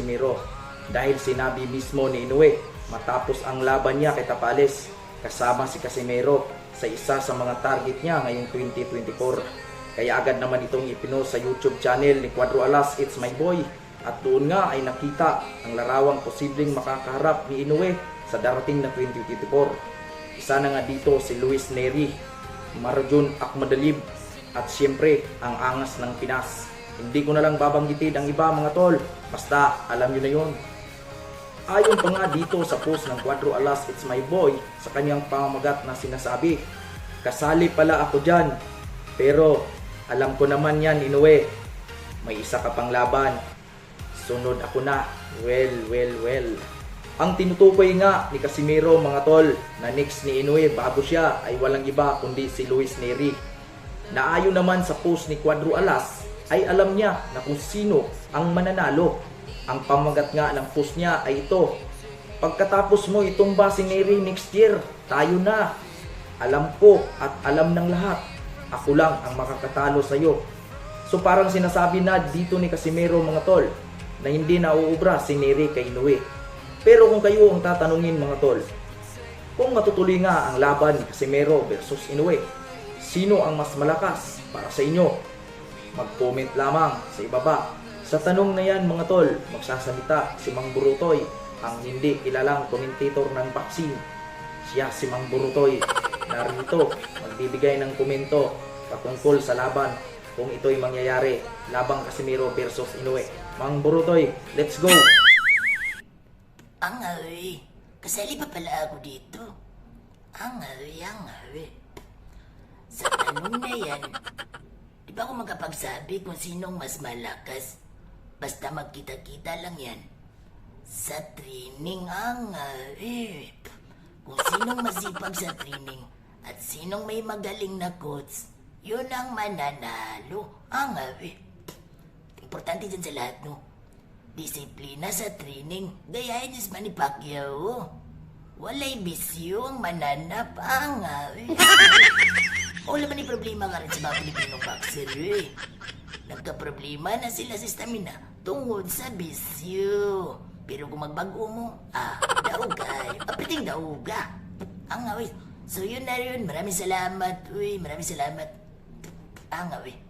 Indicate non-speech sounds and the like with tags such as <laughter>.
Casimiro dahil sinabi mismo ni Inoue matapos ang laban niya kay Tapales kasama si Casimiro sa isa sa mga target niya ngayong 2024. Kaya agad naman itong ipinost sa YouTube channel ni Cuadro Alas It's My Boy at doon nga ay nakita ang larawang posibleng makakaharap ni Inoue sa darating na 2024. Isa na nga dito si Luis Neri, Marjon Akmadalib at siyempre ang angas ng Pinas. Hindi ko na lang babanggitin ang iba mga tol, basta alam nyo na yun. Ayon pa nga dito sa post ng Quadro Alas It's My Boy sa kanyang pamamagat na sinasabi, Kasali pala ako dyan, pero alam ko naman yan Inoue, may isa ka pang laban, sunod ako na, well, well, well. Ang tinutukoy nga ni Casimiro mga tol na next ni Inoue bago siya ay walang iba kundi si Luis Neri. Naayon naman sa post ni Quadro Alas ay alam niya na kung sino ang mananalo. Ang pamagat nga ng post niya ay ito. Pagkatapos mo itumba si Neri next year, tayo na. Alam ko at alam ng lahat. Ako lang ang makakatalo sa iyo. So parang sinasabi na dito ni Casimiro mga tol na hindi na uubra si Neri kay Inoue. Pero kung kayo ang tatanungin mga tol, kung matutuloy nga ang laban ni Casimiro versus Inoue, sino ang mas malakas para sa inyo? Mag-comment lamang sa ibaba. Sa tanong na yan mga tol, magsasalita si Mang Burutoy, ang hindi kilalang komentator ng vaccine. Siya si Mang Burutoy. Narito, magbibigay ng komento patungkol sa laban kung ito'y mangyayari labang Casimiro versus Inoue. Mang Burutoy, let's go! Ang awi. Kasali pa pala ako dito. Ang awi, ang awi. Sa tanong na yan, di ba ako makapagsabi kung sinong mas malakas? Basta magkita-kita lang yan. Sa training ang awi. Kung sinong masipag sa training at sinong may magaling na coach, yun ang mananalo. Ang awi. Importante dyan sa lahat, no? Disiplina sa training, gayahin niyo si Manny Pacquiao. Walay bisyo ang mananap ang eh. <laughs> Wala man ni problema nga rin sa mga Pilipinong boxer eh. Nagka-problema na sila sa stamina tungod sa bisyo. Pero kung magbago mo, ah, daugay. Papiting dauga. Ang awi. So yun na yun. Maraming salamat. Uy, maraming salamat. Ang awi.